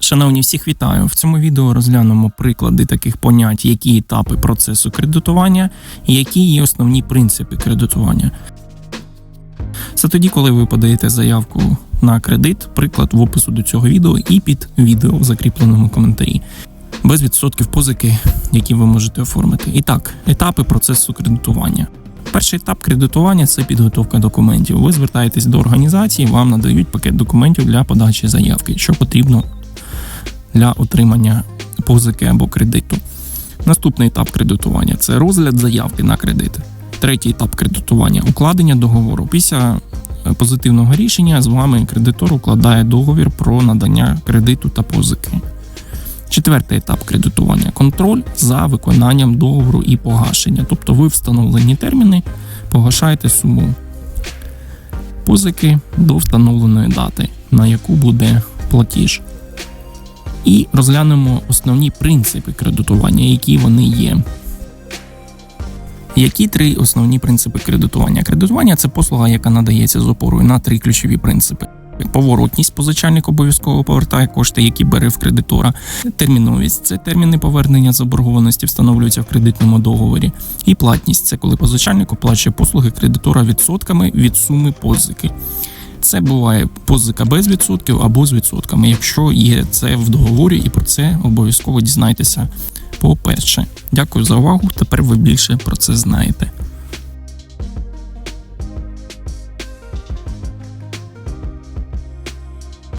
Шановні, всіх вітаю. В цьому відео розглянемо приклади таких понять, які етапи процесу кредитування і які є основні принципи кредитування. Це тоді, коли ви подаєте заявку на кредит, приклад в опису до цього відео і під відео в закріпленому коментарі. Без відсотків позики, які ви можете оформити. І так, етапи процесу кредитування. Перший етап кредитування це підготовка документів. Ви звертаєтесь до організації, вам надають пакет документів для подачі заявки, що потрібно для отримання позики або кредиту. Наступний етап кредитування це розгляд заявки на кредит. Третій етап кредитування укладення договору. Після е, позитивного рішення з вами кредитор укладає договір про надання кредиту та позики. Четвертий етап кредитування контроль за виконанням договору і погашення. Тобто ви встановлені терміни погашаєте суму позики до встановленої дати, на яку буде платіж. І розглянемо основні принципи кредитування, які вони є. Які три основні принципи кредитування? Кредитування це послуга, яка надається з опорою на три ключові принципи. Поворотність позичальник обов'язково повертає кошти, які бере в кредитора. Терміновість це терміни повернення заборгованості, встановлюються в кредитному договорі. І платність це коли позичальник оплачує послуги кредитора відсотками від суми позики. Це буває позика без відсотків або з відсотками, якщо є це в договорі, і про це обов'язково дізнайтеся по-перше. Дякую за увагу. Тепер ви більше про це знаєте.